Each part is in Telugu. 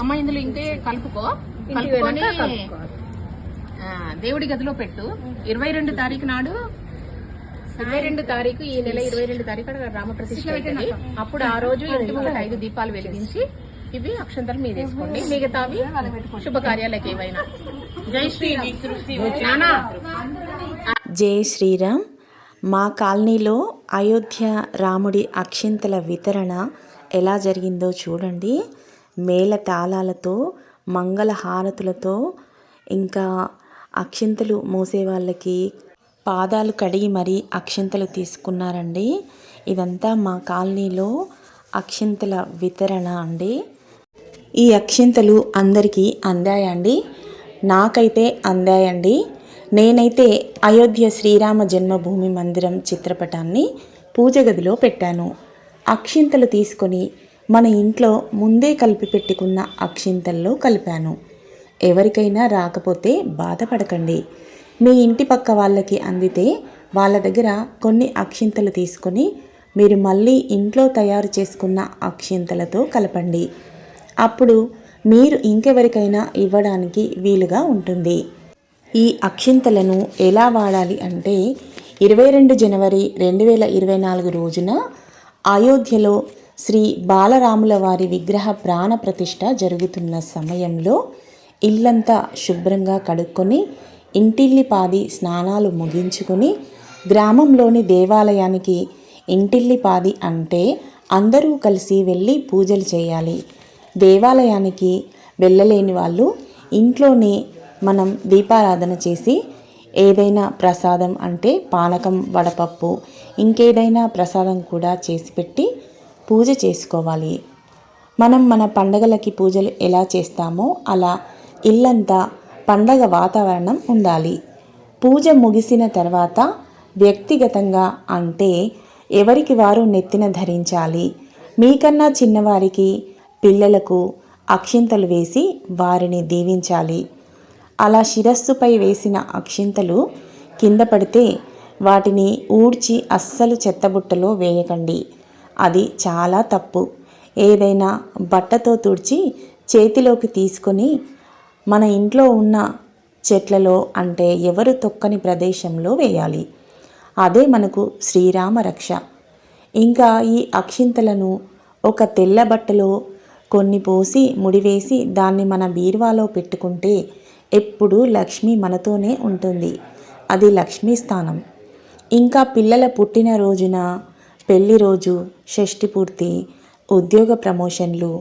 అమ్మ ఇందులో ఇంకే కలుపుకో. కలుపుకొని దేవుడి గదిలో పెట్టు. ఇరవై రెండు తారీఖు నాడు ఇరవై రెండు తారీఖు ఈ నెల ఇరవై రెండు తారీఖు రామప్రతిష్ఠ అప్పుడు ఆ రోజు ఇంటి ముందు ఐదు దీపాలు వెలిగించి ఇవి అక్షంతలు మీద వేసుకోండి మిగతావి శుభకార్యాలకు ఏవైనా. జై శ్రీరామ్. జై శ్రీరామ్. మా కాలనీలో అయోధ్య రాముడి అక్షింతల వితరణ ఎలా జరిగిందో చూడండి. మేళ తాళాలతో మంగళ హారతులతో ఇంకా అక్షింతలు మోసే వాళ్ళకి పాదాలు కడిగి మరీ అక్షింతలు తీసుకున్నారండి. ఇదంతా మా కాలనీలో అక్షింతల వితరణ అండి. ఈ అక్షింతలు అందరికీ అందాయండి. నాకైతే అందాయండి. నేనైతే అయోధ్య శ్రీరామ జన్మభూమి మందిరం చిత్రపటాన్ని పూజ గదిలో పెట్టాను. అక్షింతలు తీసుకొని మన ఇంట్లో ముందే కలిపి పెట్టుకున్న అక్షింతల్లో కలిపాను. ఎవరికైనా రాకపోతే బాధపడకండి. మీ ఇంటి పక్క వాళ్ళకి అందితే వాళ్ళ దగ్గర కొన్ని అక్షింతలు తీసుకొని మీరు మళ్ళీ ఇంట్లో తయారు చేసుకున్న అక్షింతలతో కలపండి. అప్పుడు మీరు ఇంకెవరికైనా ఇవ్వడానికి వీలుగా ఉంటుంది. ఈ అక్షింతలను ఎలా వాడాలి అంటే ఇరవై రెండు జనవరి రెండు వేల ఇరవై నాలుగు రోజున అయోధ్యలో శ్రీ బాలరాముల వారి విగ్రహ ప్రాణ ప్రతిష్ట జరుగుతున్న సమయంలో ఇల్లంతా శుభ్రంగా కడుక్కొని ఇంటిల్లిపాది స్నానాలు ముగించుకొని గ్రామంలోని దేవాలయానికి ఇంటిల్లిపాది అంటే అందరూ కలిసి వెళ్ళి పూజలు చేయాలి. దేవాలయానికి వెళ్ళలేని వాళ్ళు ఇంట్లోనే మనం దీపారాధన చేసి ఏదైనా ప్రసాదం అంటే పానకం వడపప్పు ఇంకేదైనా ప్రసాదం కూడా చేసి పెట్టి పూజ చేసుకోవాలి. మనం మన పండగలకి పూజలు ఎలా చేస్తామో అలా ఇల్లంతా పండగ వాతావరణం ఉండాలి. పూజ ముగిసిన తర్వాత వ్యక్తిగతంగా అంటే ఎవరికి వారు నెత్తిన ధరించాలి? మీకన్నా చిన్నవారికి పిల్లలకు అక్షింతలు వేసి వారిని దీవించాలి. అలా శిరస్సుపై వేసిన అక్షింతలు కింద పడితే వాటిని ఊడ్చి అస్సలు చెత్తబుట్టలో వేయకండి. అది చాలా తప్పు. ఏదైనా బట్టతో తుడిచి చేతిలోకి తీసుకొని మన ఇంట్లో ఉన్న చెట్లలో అంటే ఎవరు తొక్కని ప్రదేశంలో వేయాలి. అదే మనకు శ్రీరామ రక్ష. ఇంకా ఈ అక్షింతలను ఒక తెల్ల బట్టలో కొన్ని పోసి ముడివేసి దాన్ని మన బీరువాలో పెట్టుకుంటే ఎప్పుడూ లక్ష్మి మనతోనే ఉంటుంది. అది లక్ష్మీ స్థానం. ఇంకా పిల్లల పుట్టినరోజున పెళ్ళి రోజు షష్టి పూర్తి ఉద్యోగ ప్రమోషన్లు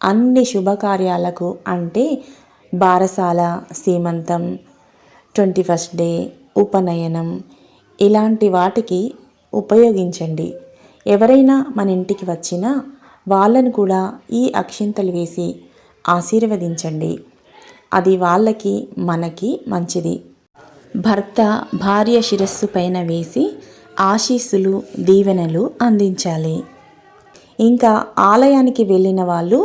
అన్ని శుభకార్యాలకు అంటే బారసాల సీమంతం ట్వంటీ ఫస్ట్ డే ఉపనయనం ఇలాంటి వాటికి ఉపయోగించండి. ఎవరైనా మన ఇంటికి వచ్చినా వాళ్ళను కూడా ఈ అక్షింతలు వేసి ఆశీర్వదించండి. అది వాళ్ళకి మనకి మంచిది. భర్త భార్య శిరస్సు పైన వేసి ఆశీస్సులు దీవెనలు అందించాలి. ఇంకా ఆలయానికి వెళ్ళిన వాళ్ళు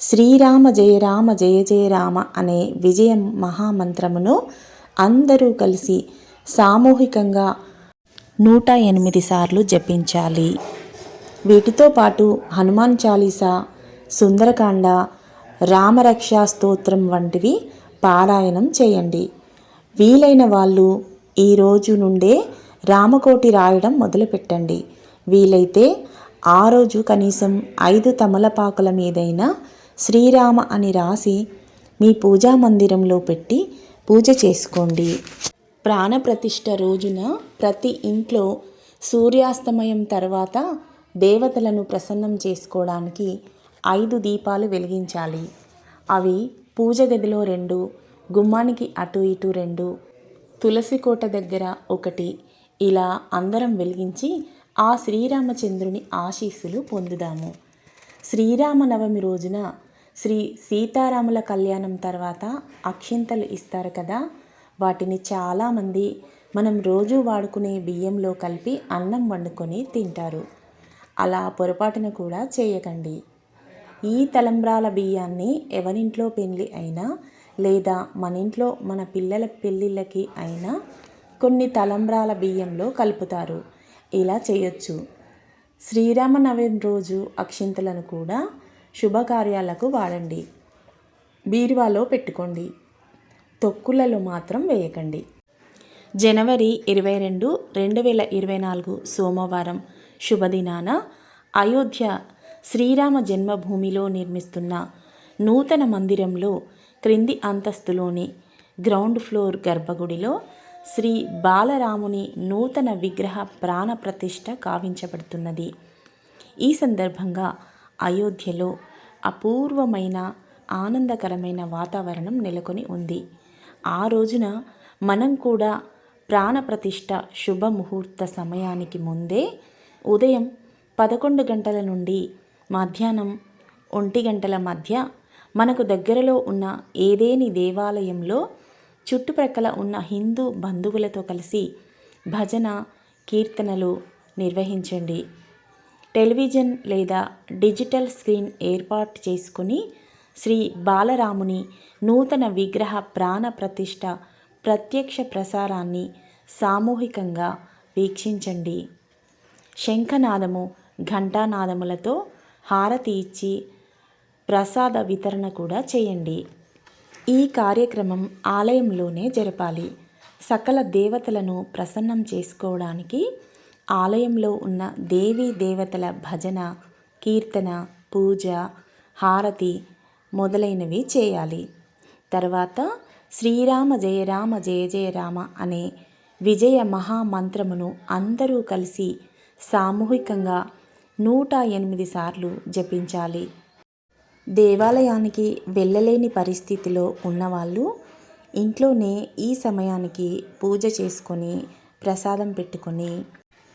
శ్రీరామ జయ రామ జయ జయ రామ అనే విజయం మహామంత్రమును అందరూ కలిసి సామూహికంగా నూట ఎనిమిది సార్లు జపించాలి. వీటితో పాటు హనుమాన్ చాలీసా సుందరకాండ రామరక్షా స్తోత్రం వంటివి పారాయణం చేయండి. వీలైన వాళ్ళు ఈ రోజు నుండే రామకోటి రాయడం మొదలుపెట్టండి. వీలైతే ఆ రోజు కనీసం ఐదు తమలపాకుల మీదైనా శ్రీరామ అని రాసి మీ పూజా మందిరంలో పెట్టి పూజ చేసుకోండి. ప్రాణప్రతిష్ఠ రోజున ప్రతి ఇంట్లో సూర్యాస్తమయం తర్వాత దేవతలను ప్రసన్నం చేసుకోవడానికి ఐదు దీపాలు వెలిగించాలి. అవి పూజ గదిలో రెండు గుమ్మానికి అటు ఇటు రెండు తులసి కోట దగ్గర ఒకటి. ఇలా అందరం వెలిగించి ఆ శ్రీరామచంద్రుని ఆశీస్సులు పొందుదాము. శ్రీరామనవమి రోజున శ్రీ సీతారాముల కళ్యాణం తర్వాత అక్షింతలు ఇస్తారు కదా. వాటిని చాలామంది మనం రోజు వాడుకునే బియ్యంలో కలిపి అన్నం వండుకొని తింటారు. అలా పొరపాటున కూడా చేయకండి. ఈ తలంబ్రాల బియ్యాన్ని ఎవరింట్లో పెళ్ళి అయినా లేదా మన ఇంట్లో మన పిల్లల పెళ్ళిళ్ళకి అయినా కొన్ని తలంబ్రాల బియ్యంలో కలుపుతారు. ఇలా చేయొచ్చు. శ్రీరామనవమి రోజు అక్షింతలను కూడా శుభకార్యాలకు వాడండి. బీరువాలో పెట్టుకోండి. తొక్కులలో మాత్రం వేయకండి. జనవరి ఇరవై రెండు రెండు వేల ఇరవై నాలుగు సోమవారం శుభదినాన అయోధ్య శ్రీరామ జన్మభూమిలో నిర్మిస్తున్న నూతన మందిరంలో క్రింది అంతస్తులోని గ్రౌండ్ ఫ్లోర్ గర్భగుడిలో శ్రీ బాలరాముని నూతన విగ్రహ ప్రాణప్రతిష్ట కావించబడుతున్నది. ఈ సందర్భంగా అయోధ్యలో అపూర్వమైన ఆనందకరమైన వాతావరణం నెలకొని ఉంది. ఆ రోజున మనం కూడా ప్రాణప్రతిష్ఠ శుభముహూర్త సమయానికి ముందే ఉదయం పదకొండు గంటల నుండి మధ్యాహ్నం ఒంటి గంటల మధ్య మనకు దగ్గరలో ఉన్న ఏదేని దేవాలయంలో చుట్టుప్రక్కల ఉన్న హిందూ బంధువులతో కలిసి భజన కీర్తనలు నిర్వహించండి. టెలివిజన్ లేదా డిజిటల్ స్క్రీన్ ఏర్పాటు చేసుకుని శ్రీ బాలరాముని నూతన విగ్రహ ప్రాణ ప్రతిష్ట ప్రత్యక్ష ప్రసారాన్ని సామూహికంగా వీక్షించండి. శంఖనాదము ఘంటానాదములతో హారతి ఇచ్చి ప్రసాద వితరణ కూడా చేయండి. ఈ కార్యక్రమం ఆలయంలోనే జరపాలి. సకల దేవతలను ప్రసన్నం చేసుకోవడానికి ఆలయంలో ఉన్న దేవీ దేవతల భజన కీర్తన పూజ హారతి మొదలైనవి చేయాలి. తర్వాత శ్రీరామ జయ రామ జయ జయ రామ అనే విజయ మహామంత్రమును అందరూ కలిసి సామూహికంగా నూట ఎనిమిది సార్లు జపించాలి. దేవాలయానికి వెళ్ళలేని పరిస్థితిలో ఉన్నవాళ్ళు ఇంట్లోనే ఈ సమయానికి పూజ చేసుకొని ప్రసాదం పెట్టుకొని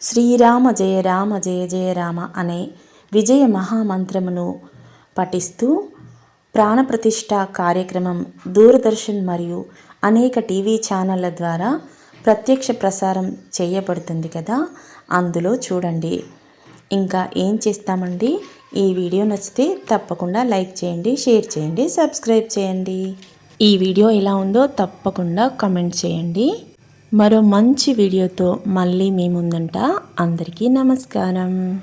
శ్రీరామ జయ రామ జయ జయ రామ అనే విజయ మహామంత్రమును పఠిస్తూ ప్రాణప్రతిష్ఠ కార్యక్రమం దూరదర్శన్ మరియు అనేక టీవీ ఛానళ్ళ ద్వారా ప్రత్యక్ష ప్రసారం చేయబడుతుంది కదా. అందులో చూడండి. ఇంకా ఏం చేస్తామండి? ఈ వీడియో నచ్చితే తప్పకుండా లైక్ చేయండి షేర్ చేయండి సబ్స్క్రైబ్ చేయండి. ఈ వీడియో ఎలా ఉందో తప్పకుండా కమెంట్ చేయండి. మరో మంచి వీడియోతో మళ్ళీ మీ ముందుంటా అందరికీ నమస్కారం.